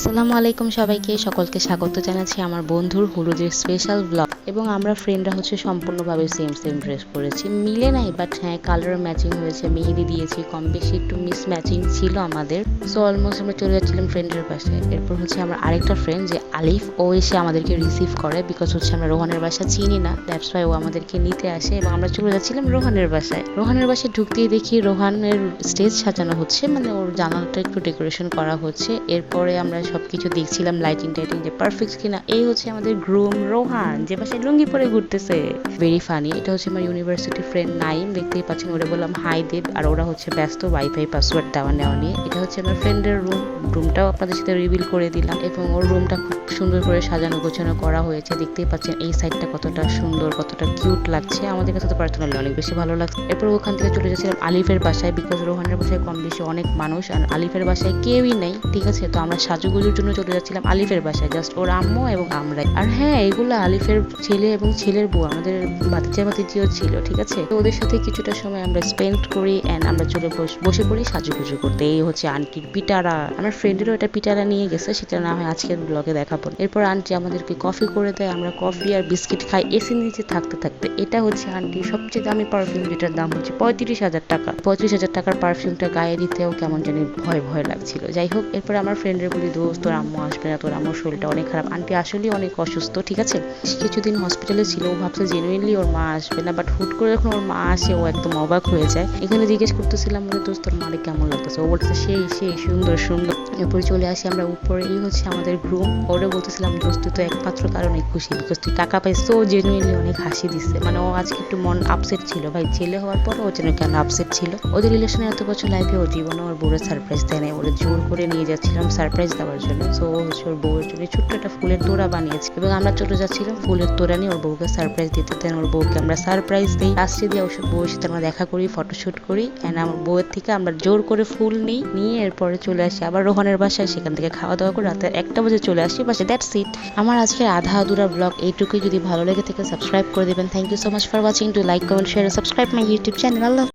আসসালামু আলাইকুম সবাইকে, সকলকে স্বাগত জানাচ্ছি আমার বন্ধুর হলুদের স্পেশাল ব্লগ এবং আমরা ফ্রেন্ডরা হচ্ছে সম্পূর্ণভাবে সেম সেম ড্রেস পরেছি। মিলে নাই বাট হ্যাঁ কালার ম্যাচিং হয়েছে, মেহেদি দিয়েছি, কম বেশি একটু মিস ম্যাচিং ছিল আমাদের। সো অলমোস্ট আমরা চলে যাচ্ছিলাম ফ্রেন্ডের পাশে এরপর হচ্ছে আমার আরেকটা ফ্রেন্ড যে আলিফ, ও এসে আমাদেরকে রিসিভ করে বিকজ হচ্ছে আমরা রোহানের বাসা চিনি না। দ্যাটস ওয়াই ও আমাদেরকে নিতে আসে এবং আমরা চলে যাচ্ছিলাম রোহানের বাসায়। রোহানের বাসায় ঢুকতেই দেখি রোহানের স্টেজ সাজানো হচ্ছে মানে ওর জানালাটা একটু ডেকোরেশন করা হচ্ছে। এরপরে আমরা সবকিছু দেখছিলাম লাইটিং টাইটিং যে পারফেক্ট কিনা। এই হচ্ছে আমাদের গ্রুম রোহান, যে বাসায় লুঙ্গি পরে ঘুরতেছে। ভেরি ফানি এটা হচ্ছে আমার ইউনিভার্সিটি ফ্রেন্ড নাইম, দেখতেই পাচ্ছেন ওরা বললাম হাই দেব। আর ওরা হচ্ছে ব্যস্ত ওয়াইফাই পাসওয়ার্ড দেওয়া নেওয়া নিয়ে। এটা হচ্ছে আমার ফ্রেন্ডের রুম রুমটাও আপনাদের সাথে রিভিল করে দিলাম এবং ওর রুমটা খুব সুন্দর করে সাজানো গোছানো করা হয়েছে। দেখতেই পাচ্ছেন এই সাইডটা কতটা সুন্দর, কতটা কিউট লাগছে। আমাদের কাছে তো পার্সোনালি অনেক বেশি ভালো লাগছে। এরপর ওখান থেকে চলে যাচ্ছিলাম আলিফের বাসায় বিকজ রোহানের বাসায় কম বেশি অনেক মানুষ আর আলিফের বাসায় কেউই নেই, ঠিক আছে? তো আমরা সাজুগুজুর জন্য চলে যাচ্ছিলাম আলিফের বাসায় জাস্ট ওর আম্মু এবং আমরাই। আর হ্যাঁ এগুলো আলিফের ছেলে এবং ছেলের বউ, আমাদের বাতিচা বাতিচিও ছিল, ঠিক আছে? তো ওদের সাথে কিছুটা সময় আমরা স্পেন্ড করি অ্যান্ড আমরা চলে বস- পড়ি সাজুগুজু করতে। এই হচ্ছে আন্টির পিটারা। আমার ফ্রেন্ডেরও এটা পিটারা নিয়ে গেছে, সেটা না হয় আজকের ব্লগে দেখাবো এরপর আন্টি আমাদেরকে কফি করে দেয়, আমরা কফি আর বিস্কিট খাই। এসি নিচে থাকতে থাকতে। এটা হচ্ছে আন্টির সবচেয়ে দামি পারফিউম যেটার দাম হচ্ছে পঁয়ত্রিশ হাজার টাকা। পঁয়ত্রিশ হাজার টাকার পারফিউমটা গায়ে দিতেও কেমন জানি ভয় ভয় লাগছিল। যাই হোক, এরপর আমার ফ্রেন্ডের বলি, দোস্ত, তোর আম্মু আসবে না, তোর আম্মুর শরীরটা অনেক খারাপ। আন্টি আসলেই অনেক অসুস্থ, ঠিক আছে? কিছুদিন হসপিটালে ছিল, ও ভাবছে জেনুইনলি ওর মা আসবে না বাট হুট করে যখন ওর মা আসে, ও একদম অবাক হয়ে যায়। এখানে জিজ্ঞেস করতেছিলাম বলে দোস্ত, তোর মারে কেমন লাগতেছে? ও বলতেছে, সেই সেই, সুন্দর সুন্দর। এরপরে চলে আসি আমরা উপরে। এই হচ্ছে আমাদের গ্রুম ওরে বলতেছিলাম, দোস্ত তো একমাত্র কারণে খুশি। বিকজ তুই টাকা পাইছো জেনুইনলি অনেক হাসি দিচ্ছে। মানে ও আজকে একটু মন আপসেট ছিল। ভাই, ছেলে হওয়ার পর ও যেন কেন আপসেট ছিল। ওদের রিলেশনে এত বছর লাইফে ও জীবনে ওর বউয়ের সারপ্রাইজ দেয় নাই। ওরে জোর করে নিয়ে যাচ্ছিলাম সারপ্রাইজ দেওয়ার জন্য। সো ও হচ্ছে ওর বউয়ের জন্য ছোট্ট একটা ফুলের তোড়া বানিয়েছে। এবং আমরা চলে যাচ্ছিলাম ফুলের তোড়া নিয়ে ওর বউকে সারপ্রাইজ দিতে। দেন ওর বউকে আমরা সারপ্রাইজ দিই। লাস্টে দিয়ে ওর বউয়ের সাথে আমরা দেখা করি ফটোশ্যুট করি। অ্যান্ড আমার বউয়ের থেকে আমরা জোর করে ফুল নিই। নিয়ে এরপরে চলে আসি। আবার রোহনের বাসায় সেখান থেকে খাওয়া দাওয়া করে রাতে একটা বাজে চলে আসি, বাসে দ্যাটস ইট আমার আজকের আধা আধুরা ব্লগ এইটুকুই। যদি ভালো লেগে থাকে সাবস্ক্রাইব করে দেবেন। Thank you so much for watching to like comment share subscribe my YouTube channel Allah